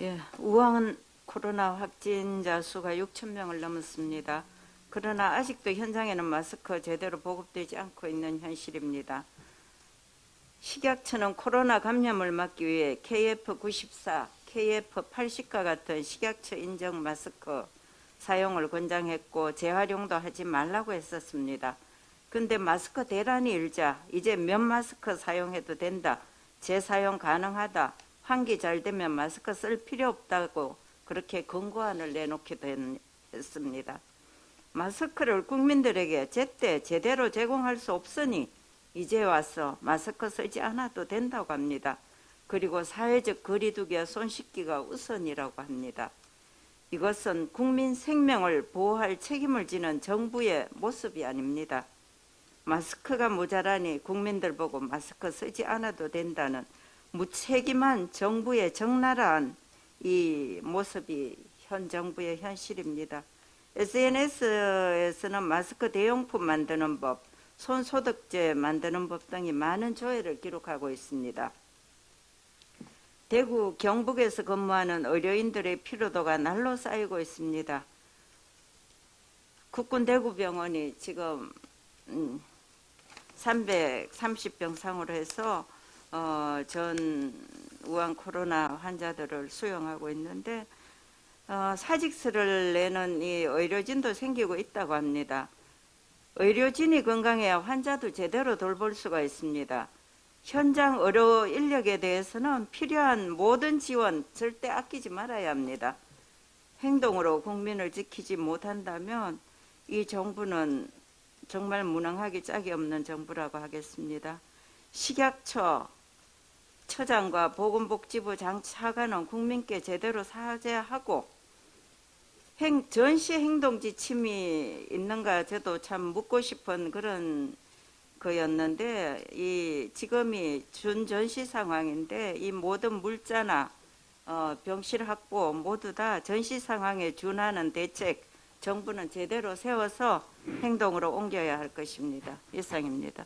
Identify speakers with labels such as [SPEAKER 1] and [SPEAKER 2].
[SPEAKER 1] 예, 우한 코로나 확진자 수가 6천 명을 넘었습니다. 그러나 아직도 현장에는 마스크 제대로 보급되지 않고 있는 현실입니다. 식약처는 코로나 감염을 막기 위해 KF94, KF80과 같은 식약처 인정 마스크 사용을 권장했고 재활용도 하지 말라고 했었습니다. 근데 마스크 대란이 일자 이제 면 마스크 사용해도 된다. 재사용 가능하다. 환기 잘 되면 마스크 쓸 필요 없다고 그렇게 권고안을 내놓기도 했- 했습니다. 마스크를 국민들에게 제때 제대로 제공할 수 없으니 이제 와서 마스크 쓰지 않아도 된다고 합니다. 그리고 사회적 거리두기와 손 씻기가 우선이라고 합니다. 이것은 국민 생명을 보호할 책임을 지는 정부의 모습이 아닙니다. 마스크가 모자라니 국민들 보고 마스크 쓰지 않아도 된다는 무책임한 정부의 적나라한 이 모습이 현 정부의 현실입니다. SNS에서는 마스크 대용품 만드는 법, 손소독제 만드는 법 등이 많은 조회를 기록하고 있습니다. 대구 경북에서 근무하는 의료인들의 피로도가 날로 쌓이고 있습니다. 국군 대구병원이 지금 음, 330병 상으로 해서 어, 전 우한 코로나 환자들을 수용하고 있는데 어, 사직서를 내는 이 의료진도 생기고 있다고 합니다. 의료진이 건강해야 환자도 제대로 돌볼 수가 있습니다. 현장 의료 인력에 대해서는 필요한 모든 지원 절대 아끼지 말아야 합니다. 행동으로 국민을 지키지 못한다면 이 정부는 정말 무능하기 짝이 없는 정부라고 하겠습니다. 식약처 처장과 보건복지부 장 차관은 국민께 제대로 사죄하고 행, 전시 행동 지 침이 있는가 저도 참 묻고 싶은 그런 거였는데 이 지금이 준전시 상황인데 이 모든 물자나 어, 병실 확보 모두 다 전시 상황에 준하는 대책 정부는 제대로 세워서 행동으로 옮겨야 할 것입니다. 이상입니다.